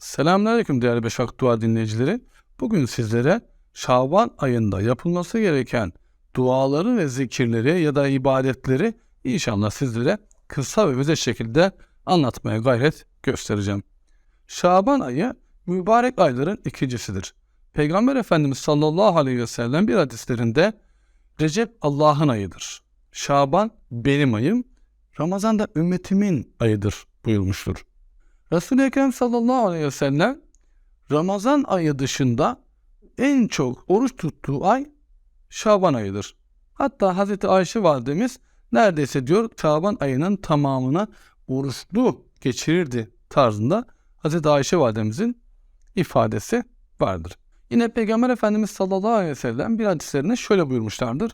Selamünaleyküm değerli Beşak Dua dinleyicileri. Bugün sizlere Şaban ayında yapılması gereken duaları ve zikirleri ya da ibadetleri inşallah sizlere kısa ve özet şekilde anlatmaya gayret göstereceğim. Şaban ayı mübarek ayların ikincisidir. Peygamber Efendimiz sallallahu aleyhi ve sellem bir hadislerinde Recep Allah'ın ayıdır. Şaban benim ayım, Ramazan da ümmetimin ayıdır buyurmuştur. Resul-i Ekrem sallallahu aleyhi ve sellem Ramazan ayı dışında en çok oruç tuttuğu ay Şaban ayıdır. Hatta Hazreti Ayşe validemiz neredeyse diyor Şaban ayının tamamını oruçlu geçirirdi tarzında Hazreti Ayşe validemizin ifadesi vardır. Yine Peygamber Efendimiz sallallahu aleyhi ve sellem bir hadislerinde şöyle buyurmuşlardır.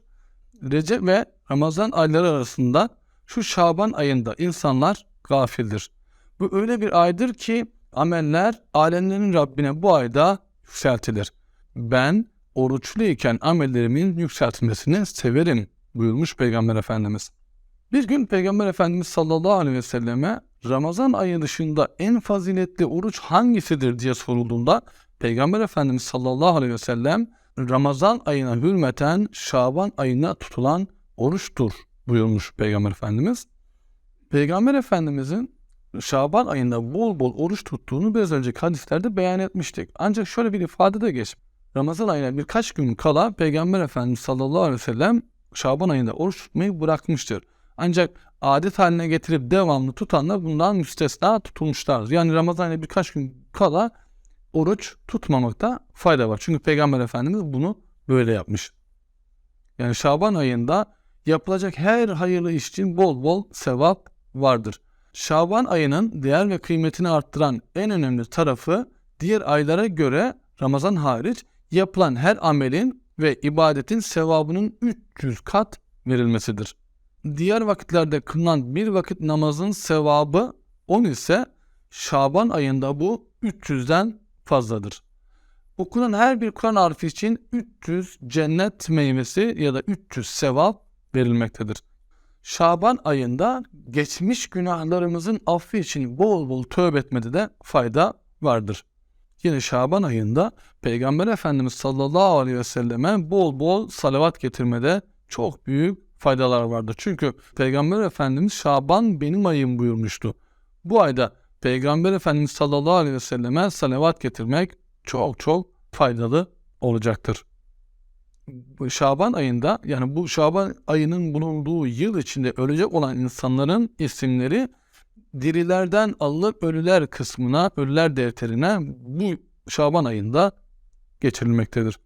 Recep ve Ramazan ayları arasında şu Şaban ayında insanlar gafildir. Bu öyle bir aydır ki ameller alemlerin Rabbine bu ayda yükseltilir. Ben oruçluyken amellerimin yükseltilmesini severim buyurmuş Peygamber Efendimiz. Bir gün Peygamber Efendimiz sallallahu aleyhi ve selleme Ramazan ayı dışında en faziletli oruç hangisidir diye sorulduğunda Peygamber Efendimiz sallallahu aleyhi ve sellem Ramazan ayına hürmeten Şaban ayına tutulan oruçtur buyurmuş Peygamber Efendimiz. Peygamber Efendimizin Şaban ayında bol bol oruç tuttuğunu biraz önceki hadislerde beyan etmiştik. Ancak şöyle bir ifade de geç. Ramazan ayına birkaç gün kala Peygamber Efendimiz sallallahu aleyhi ve sellem Şaban ayında oruç tutmayı bırakmıştır. Ancak adet haline getirip devamlı tutanlar bundan müstesna tutulmuşlardır. Yani Ramazan ayına birkaç gün kala oruç tutmamakta fayda var. Çünkü Peygamber Efendimiz bunu böyle yapmış. Yani Şaban ayında yapılacak her hayırlı iş için bol bol sevap vardır. Şaban ayının değer ve kıymetini arttıran en önemli tarafı diğer aylara göre Ramazan hariç yapılan her amelin ve ibadetin sevabının 300 kat verilmesidir. Diğer vakitlerde kılınan bir vakit namazın sevabı 10 ise Şaban ayında bu 300'den fazladır. Okunan her bir Kur'an harfi için 300 cennet meyvesi ya da 300 sevap verilmektedir. Şaban ayında geçmiş günahlarımızın affı için bol bol tövbe etmede de fayda vardır. Yine Şaban ayında Peygamber Efendimiz sallallahu aleyhi ve selleme bol bol salavat getirmede çok büyük faydalar vardır. Çünkü Peygamber Efendimiz Şaban benim ayım buyurmuştu. Bu ayda Peygamber Efendimiz sallallahu aleyhi ve selleme salavat getirmek çok çok faydalı olacaktır. Şaban ayında yani bu Şaban ayının bulunduğu yıl içinde ölecek olan insanların isimleri dirilerden alınıp ölüler kısmına, ölüler defterine bu Şaban ayında geçirilmektedir.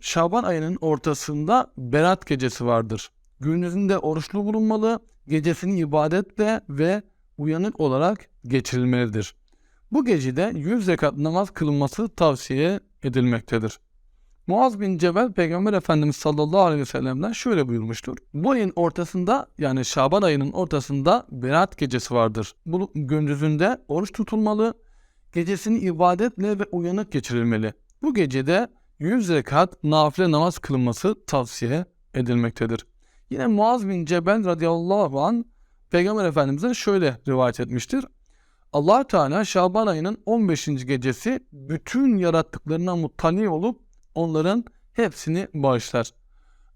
Şaban ayının ortasında Berat gecesi vardır. Gündüzünde oruçlu bulunmalı, gecesini ibadetle ve uyanık olarak geçirilmelidir. Bu gecede 100 rekat namaz kılınması tavsiye edilmektedir. Muaz bin Cebel Peygamber Efendimiz sallallahu aleyhi ve sellem'den şöyle buyurmuştur. Bu ayın ortasında yani Şaban ayının ortasında Berat gecesi vardır. Bu gündüzünde oruç tutulmalı, gecesini ibadetle ve uyanık geçirilmeli. Bu gecede 100 rekat nafile namaz kılınması tavsiye edilmektedir. Yine Muaz bin Cebel radıyallahu an Peygamber Efendimiz'e şöyle rivayet etmiştir. allah Teala Şaban ayının 15. gecesi bütün yarattıklarına muttali olup onların hepsini bağışlar.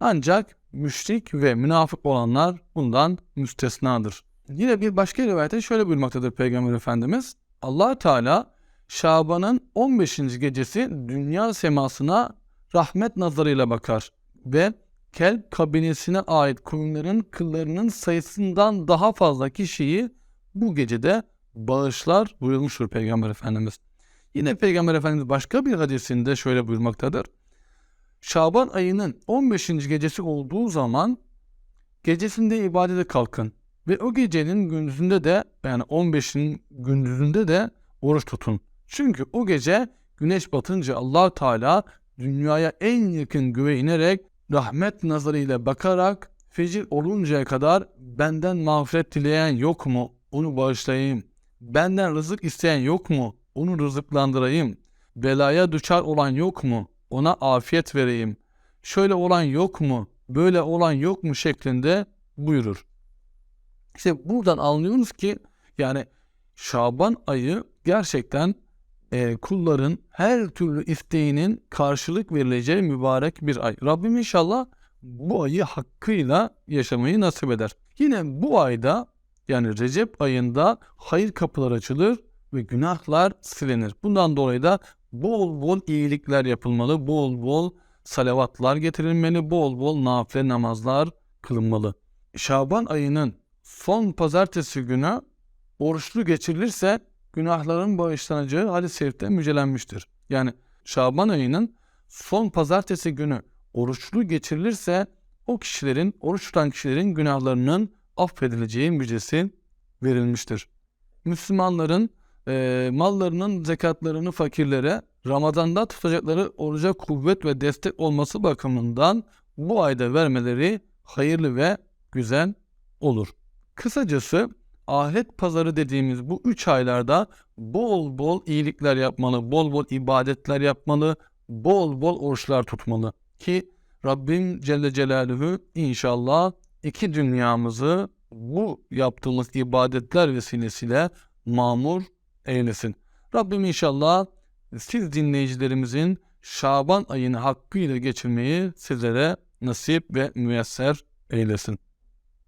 Ancak müşrik ve münafık olanlar bundan müstesnadır. Yine bir başka rivayette şöyle buyurmaktadır Peygamber Efendimiz. allah Teala Şaban'ın 15. gecesi dünya semasına rahmet nazarıyla bakar ve kelp kabinesine ait koyunların kıllarının sayısından daha fazla kişiyi bu gecede bağışlar buyurmuştur Peygamber Efendimiz. Yine Peygamber Efendimiz başka bir hadisinde şöyle buyurmaktadır. Şaban ayının 15. gecesi olduğu zaman gecesinde ibadete kalkın ve o gecenin gündüzünde de yani 15'in gündüzünde de oruç tutun. Çünkü o gece güneş batınca allah Teala dünyaya en yakın göğe inerek rahmet nazarıyla bakarak fecir oluncaya kadar benden mağfiret dileyen yok mu? Onu bağışlayayım. Benden rızık isteyen yok mu? Onu rızıklandırayım. Belaya düşer olan yok mu? Ona afiyet vereyim. Şöyle olan yok mu? Böyle olan yok mu şeklinde buyurur. İşte buradan anlıyoruz ki yani Şaban ayı gerçekten e, kulların her türlü isteğinin karşılık verileceği mübarek bir ay. Rabbim inşallah bu ayı hakkıyla yaşamayı nasip eder. Yine bu ayda yani Recep ayında hayır kapıları açılır ve günahlar silinir. Bundan dolayı da bol bol iyilikler yapılmalı, bol bol salavatlar getirilmeli, bol bol nafile namazlar kılınmalı. Şaban ayının son pazartesi günü oruçlu geçirilirse günahların bağışlanacağı hadis-i şerifte müjdelenmiştir. Yani Şaban ayının son pazartesi günü oruçlu geçirilirse o kişilerin, oruç tutan kişilerin günahlarının affedileceği müjdesi verilmiştir. Müslümanların e, mallarının zekatlarını fakirlere Ramazan'da tutacakları oruca kuvvet ve destek olması bakımından bu ayda vermeleri hayırlı ve güzel olur. Kısacası ahiret pazarı dediğimiz bu üç aylarda bol bol iyilikler yapmalı, bol bol ibadetler yapmalı, bol bol oruçlar tutmalı. Ki Rabbim Celle Celaluhu inşallah iki dünyamızı bu yaptığımız ibadetler vesilesiyle mamur eylesin. Rabbim inşallah siz dinleyicilerimizin Şaban ayını hakkıyla geçirmeyi sizlere nasip ve müyesser eylesin.